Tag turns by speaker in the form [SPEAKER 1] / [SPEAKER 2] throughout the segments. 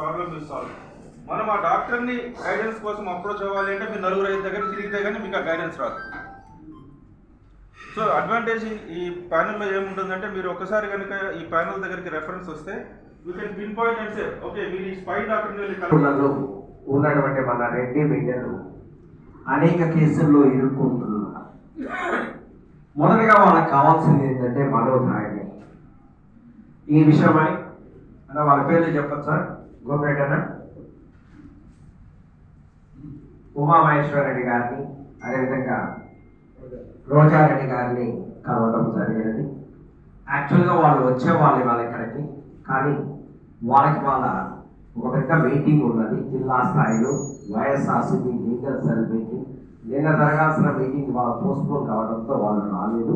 [SPEAKER 1] Problem solve మనం ఆ డాక్టర్ని గైడెన్స్ కోసం అప్రోచ్ అవ్వాలి అంటే మీరు నలుగురు ఐదు దగ్గర తిరిగితే కానీ మీకు ఆ గైడెన్స్ రాదు. సో అడ్వాంటేజ్ ఈ ప్యానెల్లో ఏముంటుందంటే మీరు ఒకసారి కనుక ఈ ప్యానెల్ దగ్గరికి రెఫరెన్స్ వస్తే యూ కెన్ పిన్ పాయింట్ అంటే ఓకే మీరు ఈ స్పై డాక్టర్ని
[SPEAKER 2] ఉన్నటువంటి మన రెడ్డి బిడ్డలు అనేక కేసుల్లో ఇరుక్కుంటున్నారు మొదటగా వాళ్ళకి కావాల్సింది ఏంటంటే మనోధైర్యం ఈ విషయమై అంటే వాళ్ళ పేర్లు చెప్పచ్చా? గోపిరెడ్డి ఉమామహేశ్వరరెడ్డి గారిని అదేవిధంగా రోజారెడ్డి గారిని కలవడం జరిగినది. యాక్చువల్గా వాళ్ళు వచ్చేవాళ్ళు వాళ్ళ ఇక్కడికి కానీ వాళ్ళకి వాళ్ళ ఒక పెద్ద మీటింగ్ ఉన్నది. జిల్లా స్థాయిలో వైఎస్ఆర్సీపీ లీగల్ సెల్ మీటింగ్. నిన్న జరగాల్సిన మీటింగ్ వాళ్ళు పోస్ట్పోన్ కావడంతో వాళ్ళు రాలేదు.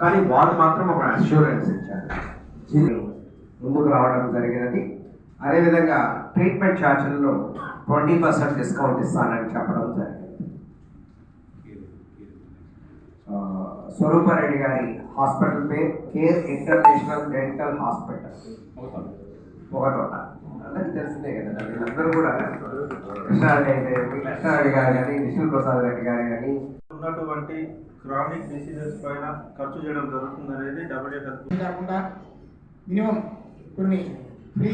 [SPEAKER 2] కానీ వాళ్ళు మాత్రం ఒక అష్యూరెన్స్ ఇచ్చారు. ముందుకు రావడం జరిగినది. అదేవిధంగా ట్రీట్మెంట్ ఛార్జీలలో ట్వంటీ పర్సెంట్ డిస్కౌంట్ ఇస్తానని చెప్పడం జరిగింది. స్వరూపారెడ్డి గారి హాస్పిటల్ పేరు కేర్ ఇంటర్నేషనల్ డెంటల్ హాస్పిటల్. ఒకటోట అందరికీ తెలిసిందే కదా వీళ్ళందరూ కూడా కృష్ణారెడ్డి అయితే కృష్ణారెడ్డి గారు కానీ విష్ణు ప్రసాద్ రెడ్డి గారు కానీ.
[SPEAKER 1] ఉన్నటువంటి క్రానిక్ డిసీజెస్ పైన ఖర్చు చేయడం జరుగుతుంది అనేది డబ్ల్యూహెచ్
[SPEAKER 3] కాకుండా మినిమం కొన్ని ఫ్రీ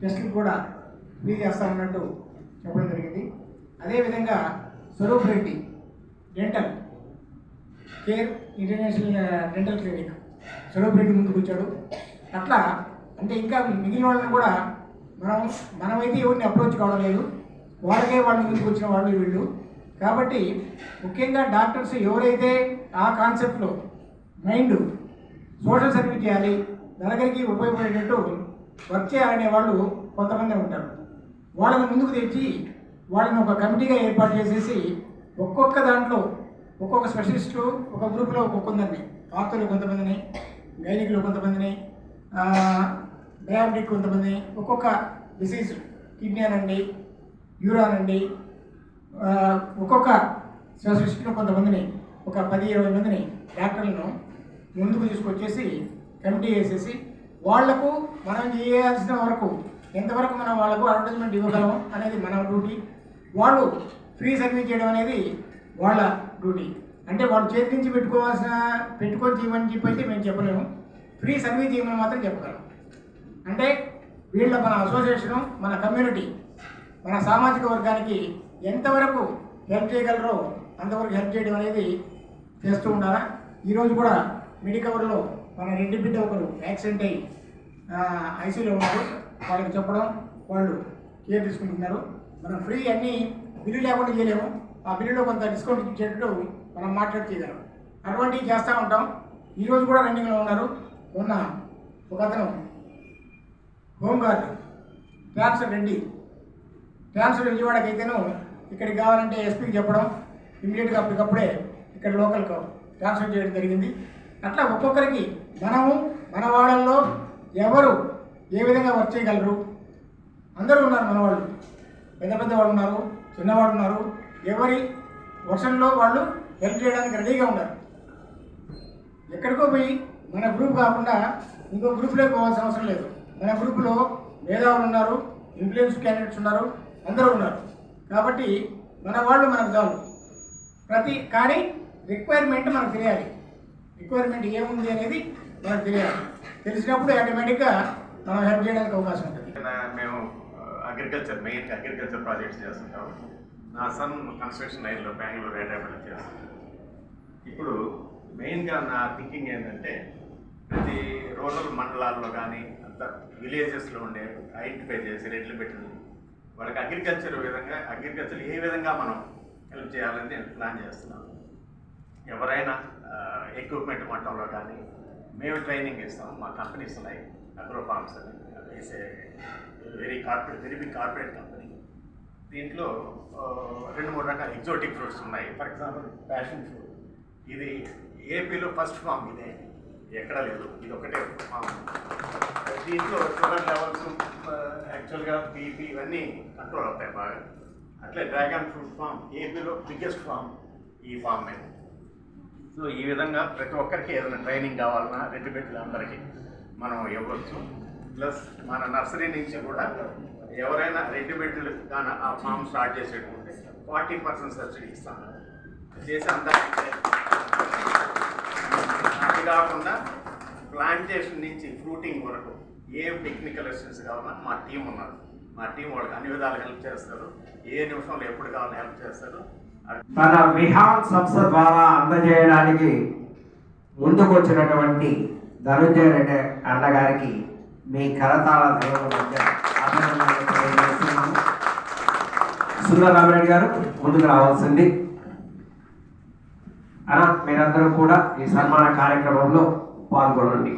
[SPEAKER 3] టెస్టులు కూడా ఫ్రీ చేస్తామన్నట్టు చెప్పడం జరిగింది. అదేవిధంగా Swarup Reddy dental care international dental clinic Swarup Reddy ముందుకు వచ్చాడు. అట్లా అంటే ఇంకా మిగిలిన వాళ్ళని కూడా మనం మనమైతే ఎవరిని అప్రోచ్ కావడం లేదు. వాళ్ళకే వాళ్ళు ముందుకు వచ్చిన వాళ్ళు వీళ్ళు. కాబట్టి ముఖ్యంగా డాక్టర్స్ ఎవరైతే ఆ కాన్సెప్ట్లో మైండ్ సోషల్ సర్వీస్ చేయాలి నలుగురికి ఉపయోగపడేటట్టు వర్క్ చేయాలనే వాళ్ళు కొంతమంది ఉంటారు. వాళ్ళని ముందుకు తెచ్చి వాళ్ళని ఒక కమిటీగా ఏర్పాటు చేసేసి ఒక్కొక్క దాంట్లో ఒక్కొక్క స్పెషలిస్టు ఒక గ్రూప్లో ఒక్కొక్కందరిని ఆర్తలు కొంతమందిని గైనికులు కొంతమందిని డయాబెటిక్ కొంతమంది ఒక్కొక్క డిసీజ్ కిడ్నీ అనండి యూరాన్ అండి ఒక్కొక్క స్పెషలిస్టులు కొంతమందిని ఒక పది ఇరవై మందిని డాక్టర్లను ముందుకు తీసుకొచ్చేసి కమిటీ వేసేసి వాళ్ళకు మనం చేయాల్సిన వరకు ఎంతవరకు మనం వాళ్ళకు అడ్వర్టైజ్మెంట్ ఇవ్వగలం అనేది మన డ్యూటీ వాళ్ళు ఫ్రీ సర్వీస్ చేయడం అనేది వాళ్ళ డ్యూటీ అంటే వాళ్ళు చేతి నుంచి పెట్టుకోవాల్సిన పెట్టుకొని చేయమని చెప్పి అయితే మేము చెప్పలేము. ఫ్రీ సర్వీస్ చేయమని మాత్రం చెప్పగలం. అంటే వీళ్ళ మన అసోసియేషను మన కమ్యూనిటీ మన సామాజిక వర్గానికి ఎంతవరకు హెల్ప్ చేయగలరో అంతవరకు హెల్ప్ చేయడం అనేది చేస్తూ ఉండాలా? ఈరోజు కూడా మిడికవర్లో మన రెండు బిడ్డ ఒకరు యాక్సిడెంట్ అయ్యి ఐసీలో ఉన్నారు. వాళ్ళకి చెప్పడం వాళ్ళు కేర్ తీసుకుంటున్నారు. మనం ఫ్రీ అన్నీ బిల్లు లేకుండా చేయలేము. ఆ బిల్లులో కొంత డిస్కౌంట్ ఇచ్చేటట్టు మనం మాట్లాడి చేయగలం. అటువంటివి చేస్తూ ఉంటాం. ఈరోజు కూడా రన్నింగ్లో ఉన్నారు. ఉన్న ఒక అతను హోంగార్డ్ ట్రాన్స్ఫర్ రెడ్డి. ట్రాన్స్ఫర్ విజయవాడకి అయితేను ఇక్కడికి కావాలంటే ఎస్పీకి చెప్పడం ఇమీడియట్గా అప్పటికప్పుడే ఇక్కడ లోకల్కి ట్రాన్స్ఫర్ చేయడం జరిగింది. అట్లా ఒక్కొక్కరికి మనము మన వాళ్ళల్లో ఎవరు ఏ విధంగా వర్క్ చేయగలరు? అందరూ ఉన్నారు మన వాళ్ళు. పెద్ద పెద్ద వాళ్ళు ఉన్నారు చిన్నవాళ్ళు ఉన్నారు. ఎవరి వర్షంలో వాళ్ళు హెల్ప్ చేయడానికి రెడీగా ఉన్నారు. ఎక్కడికో పోయి మన గ్రూప్ కాకుండా ఇంకో గ్రూప్లోకి పోవాల్సిన అవసరం లేదు. మన గ్రూప్లో మేధావులు ఉన్నారు ఇన్ఫ్లుయెన్స్ క్యాండిడేట్స్ ఉన్నారు అందరూ ఉన్నారు. కాబట్టి మన వాళ్ళు మనకు చాలు. ప్రతి కానీ రిక్వైర్మెంట్ మనకు తెలియాలి. రిక్వైర్మెంట్ ఏముంది అనేది మనకు తెలియాలి. తెలిసినప్పుడు ఆటోమేటిక్గా మనం హెల్ప్ చేయడానికి అవకాశం ఉంటుంది.
[SPEAKER 4] మేము అగ్రికల్చర్ మెయిన్ అగ్రికల్చర్ ప్రాజెక్ట్స్ చేస్తుంటాము. నా సన్ కన్స్ట్రక్షన్ లైన్లో బెంగళూరు హైదరాబాద్ చేస్తాను ఇప్పుడు మెయిన్గా నా థింకింగ్ ఏంటంటే ప్రతి రూరల్ మండలాల్లో కానీ అంత విలేజెస్లో ఉండే ఐడెంటిఫై చేసి రెడ్లు పెట్టిన వాళ్ళకి అగ్రికల్చర్ విధంగా అగ్రికల్చర్ ఏ విధంగా మనం హెల్ప్ చేయాలని నేను ప్లాన్ చేస్తున్నాం ఎవరైనా ఎక్విప్మెంట్ మట్టంలో కానీ మేము ట్రైనింగ్ ఇస్తాం మా కంపెనీస్ ఉన్నాయి అగ్రో ఫార్మ్స్ అని వేసే very corporate very big corporate company దీంట్లో రెండు మూడు రకాల ఎగ్జోటిక్ ఫ్రూట్స్ ఉన్నాయి. ఫర్ ఎగ్జాంపుల్ ప్యాషన్ ఫ్రూట్ ఇది ఏపీలో ఫస్ట్ ఫామ్ ఇదే. ఎక్కడ లేదు. ఇది ఒకటే ఫామ్ దీంట్లో షుగర్ లెవెల్స్ యాక్చువల్గా బీపీ ఇవన్నీ కంట్రోల్ అవుతాయి బాగా. అట్లే డ్రాగన్ ఫ్రూట్ ఫామ్ ఏపీలో బిగ్గెస్ట్ ఫామ్ ఈ ఫామ్ మీద. సో ఈ విధంగా ప్రతి ఒక్కరికి ఏదైనా ట్రైనింగ్ కావాలన్నా రెండు బిడ్డలందరికీ మనం ఇవ్వచ్చు. ప్లస్ మన నర్సరీ నుంచి కూడా ఎవరైనా రెడ్డి బిడ్డలు కానీ ఆ ఫామ్ స్టార్ట్ చేసేటువంటి ఫార్టీ పర్సెంట్ సబ్సిడీ ఇస్తాను చేసి అందరికీ అది కాకుండా ప్లాంటేషన్ నుంచి ఫ్రూటింగ్ వరకు ఏం టెక్నికల్ అసిస్టెన్స్ కావాలన్నా మా టీం ఉన్నారు. మా టీం వాళ్ళకి అన్ని విధాలు హెల్ప్ చేస్తారు. ఏ నిమిషంలో ఎప్పుడు కావాలని హెల్ప్ చేస్తారు.
[SPEAKER 2] తన విహాన్ సంస్థ ద్వారా అందజేయడానికి ముందుకొచ్చినటువంటి ధనుంజయ రెడ్డి అన్నగారికి మీ కరతాళ సుందరరామరెడ్డి గారు ముందుకు రావాల్సింది. అలా మీరందరూ కూడా ఈ సన్మాన కార్యక్రమంలో పాల్గొనండి.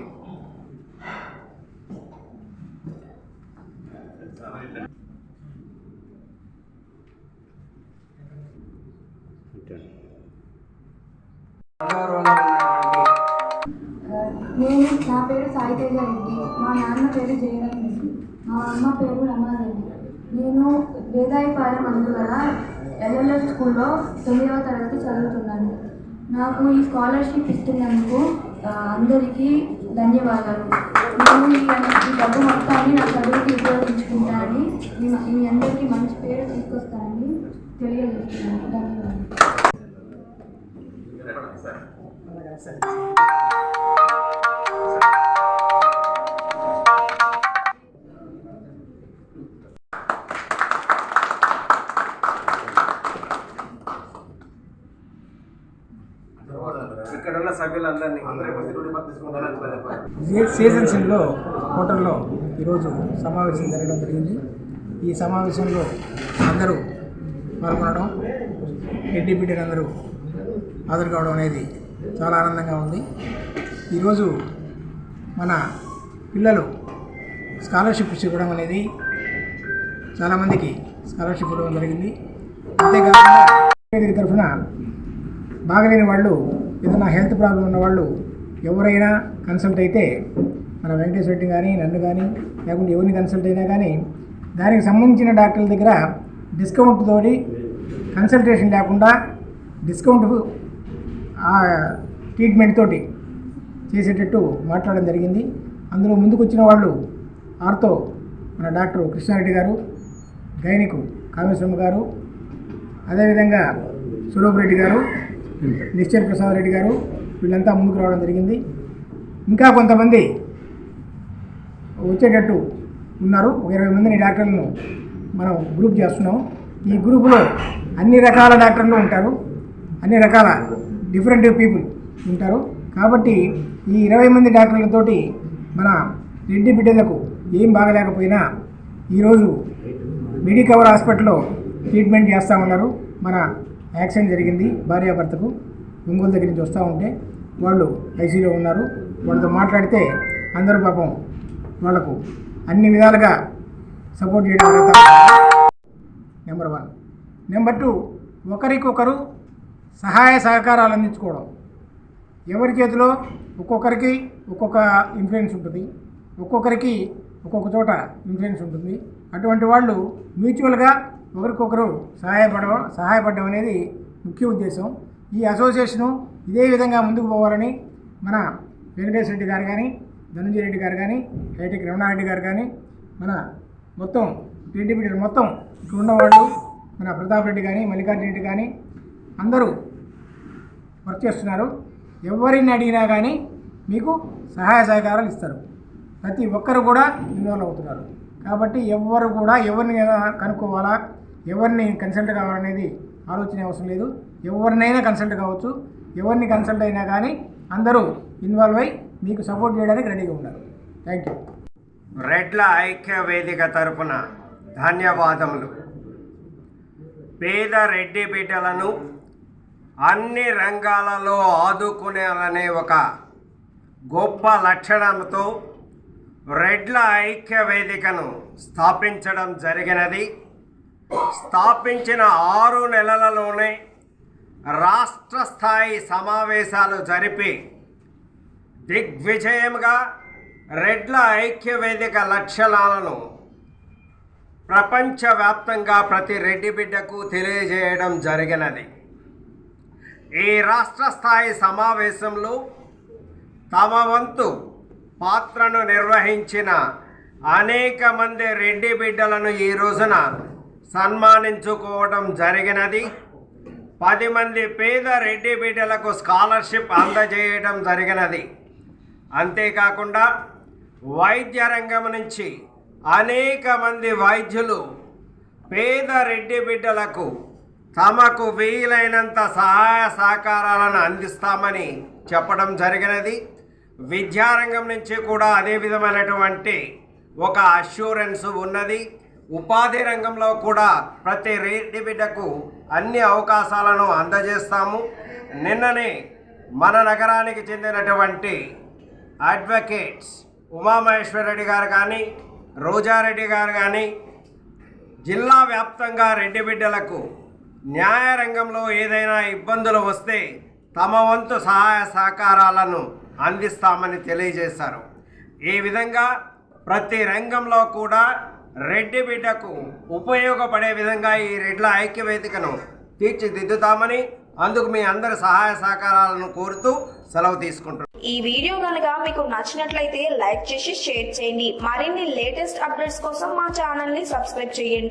[SPEAKER 5] నేను నా పేరు సాయి తేజ రెడ్డి. మా నాన్న పేరు జయరాం రెడ్డి. మా అమ్మ పేరు రమారెడ్డి. నేను వేదాయపాలెం అందుగల ఎల్ఎల్ఎఫ్ స్కూల్లో తొమ్మిదవ తరగతి చదువుతున్నాను. నాకు ఈ స్కాలర్షిప్ ఇస్తున్నందుకు అందరికీ ధన్యవాదాలు. నేను ఈ ఈ డబ్బు మొత్తాన్ని నా చదువుకి ఉపయోగించుకుంటానని మీ- మీ అందరికీ మంచి పేరు తీసుకొస్తానని తెలియజేస్తున్నాను. ధన్యవాదాలు.
[SPEAKER 4] సరే.
[SPEAKER 2] ఇక్కడ సభ్యులందరినీ
[SPEAKER 3] సీజన్స్లో హోటల్లో ఈరోజు సమావేశం జరగడం జరిగింది. ఈ సమావేశంలో అందరూ పాల్గొనడం ఎడ్డి బిడ్డలు అందరూ హాజరు కావడం అనేది చాలా ఆనందంగా ఉంది. ఈరోజు మన పిల్లలు స్కాలర్షిప్స్ ఇవ్వడం అనేది చాలామందికి స్కాలర్షిప్ ఇవ్వడం జరిగింది. అంతేకాకుండా వేదిక తరఫున బాగలేని వాళ్ళు ఏదైనా హెల్త్ ప్రాబ్లం ఉన్న వాళ్ళు ఎవరైనా కన్సల్ట్ అయితే మన వెంకటేశ్వర రెడ్డి కానీ నన్ను కానీ లేకుంటే ఎవరిని కన్సల్ట్ అయినా కానీ దానికి సంబంధించిన డాక్టర్ల దగ్గర డిస్కౌంట్ తోటి కన్సల్టేషన్ లేకుండా డిస్కౌంట్ ట్రీట్మెంట్ తోటి చేసేటట్టు మాట్లాడడం జరిగింది. అందులో ముందుకు వచ్చిన వాళ్ళు ఆర్తో మన డాక్టర్ కృష్ణారెడ్డి గారు గైనికు కామేశ్వరమ్మ గారు అదేవిధంగా స్వరూప్ రెడ్డి గారు నిశ్చల్ ప్రసాద్ రెడ్డి గారు వీళ్ళంతా ముందుకు రావడం జరిగింది. ఇంకా కొంతమంది వచ్చేటట్టు ఉన్నారు. ఒక ఇరవై మందిని డాక్టర్లను మనం గ్రూప్ చేస్తున్నాం. ఈ గ్రూపులో అన్ని రకాల డాక్టర్లు ఉంటారు. అన్ని రకాల డిఫరెంట్ పీపుల్. ఉంటారు. కాబట్టి ఈ ఇరవై మంది డాక్టర్లతోటి మన రెడ్డి బిడ్డలకు ఏం బాగలేకపోయినా ఈరోజు మెడికవర్ హాస్పిటల్లో ట్రీట్మెంట్ చేస్తూ ఉన్నారు. మన యాక్సిడెంట్ జరిగింది భార్యాభర్తకు. ఒంగోలు దగ్గర నుంచి వస్తూ ఉంటే వాళ్ళు ఐసీలో ఉన్నారు. వాళ్ళతో మాట్లాడితే అందరూ పాపం వాళ్ళకు అన్ని విధాలుగా సపోర్ట్ చేయడం జరుగుతా నెంబర్ వన్. నెంబర్ టూ ఒకరికొకరు సహాయ సహకారాలు అందించుకోవడం. ఎవరి చేతిలో ఒక్కొక్కరికి ఒక్కొక్క ఇన్ఫ్లుయెన్స్ ఉంటుంది. ఒక్కొక్కరికి ఒక్కొక్క చోట ఇన్ఫ్లుయెన్స్ ఉంటుంది. అటువంటి వాళ్ళు మ్యూచువల్గా ఒకరికొకరు సహాయపడడం సహాయపడడం అనేది ముఖ్య ఉద్దేశం. ఈ అసోసియేషను ఇదే విధంగా ముందుకు పోవాలని మన వెంకటేశ్వర రెడ్డి గారు కానీ ధనంజయ రెడ్డి గారు కానీ హైటెక్ రమణారెడ్డి గారు కానీ మన మొత్తం టీడీపీ బిడ్డలు మొత్తం ఇక్కడ ఉన్నవాళ్ళు మన ప్రతాప్ రెడ్డి కానీ మల్లికార్జున రెడ్డి కానీ అందరూ వర్క్ చేస్తున్నారు. ఎవరిని అడిగినా కానీ మీకు సహాయ సహకారాలు ఇస్తారు. ప్రతి ఒక్కరు కూడా ఇన్వాల్వ్ అవుతున్నారు. కాబట్టి ఎవరు కూడా ఎవరిని కనుక్కోవాలా? ఎవరిని కన్సల్ట్ కావాలనేది ఆలోచన అవసరం లేదు. ఎవరినైనా కన్సల్ట్ కావచ్చు. ఎవరిని కన్సల్ట్ అయినా కానీ అందరూ ఇన్వాల్వ్ అయ్యి మీకు సపోర్ట్ చేయడానికి రెడీగా ఉన్నారు. Thank you.
[SPEAKER 2] రెడ్ల ఐక్య వేదిక తరపున ధన్యవాదములు. పేద రెడ్డి బిడ్డలను అన్ని రంగాలలో ఆదుకునేలనే ఒక గొప్ప లక్షణంతో రెడ్ల ఐక్య వేదికను స్థాపించడం జరిగినది. స్థాపించిన ఆరు నెలలలోనే రాష్ట్ర స్థాయి సమావేశాలు జరిపి దిగ్విజయంగా రెడ్ల ఐక్య వేదిక లక్షణాలను ప్రపంచవ్యాప్తంగా ప్రతి రెడ్డి బిడ్డకు తెలియజేయడం జరిగినది. ఈ రాష్ట్ర స్థాయి సమావేశంలో తమ వంతు పాత్రను నిర్వహించిన అనేక మంది రెడ్డి బిడ్డలను ఈ రోజున సన్మానించుకోవడం జరిగినది. పది మంది పేద రెడ్డి బిడ్డలకు స్కాలర్షిప్ అందజేయడం జరిగినది. అంతేకాకుండా వైద్య రంగం నుంచి అనేక మంది వైద్యులు పేద రెడ్డి బిడ్డలకు తమకు వీలైనంత సహాయ సహకారాలను అందిస్తామని చెప్పడం జరిగినది. విద్యారంగం నుంచి కూడా అదే విధమైనటువంటి ఒక అష్యూరెన్స్ ఉన్నది. ఉపాధి రంగంలో కూడా ప్రతి రెడ్డి బిడ్డకు అన్ని అవకాశాలను అందజేస్తాము. నిన్ననే మన నగరానికి చెందినటువంటి అడ్వకేట్స్ ఉమామహేశ్వరరెడ్డి గారు కానీ రోజారెడ్డి గారు కానీ జిల్లా వ్యాప్తంగా రెడ్డి బిడ్డలకు న్యాయ రంగంలో ఏదైనా ఇబ్బందులు వస్తే తమ వంతు సహాయ సహకారాలను అందిస్తామని తెలియజేశారు. ఈ విధంగా ప్రతి రంగంలో కూడా రెడ్డి బిడ్డకు ఉపయోగపడే విధంగా ఈ రెడ్ల ఐక్యవేదికను తీర్చిదిద్దుతామని అందుకు మీ అందరి సహాయ సహకారాలను కోరుతూ సెలవు తీసుకుంటున్నాను
[SPEAKER 6] ఈ వీడియో కనుక మీకు నచ్చినట్లయితే లైక్ చేసి షేర్ చేయండి. మరిన్ని లేటెస్ట్ అప్డేట్స్ కోసం మా ఛానల్ని సబ్స్క్రైబ్ చేయండి.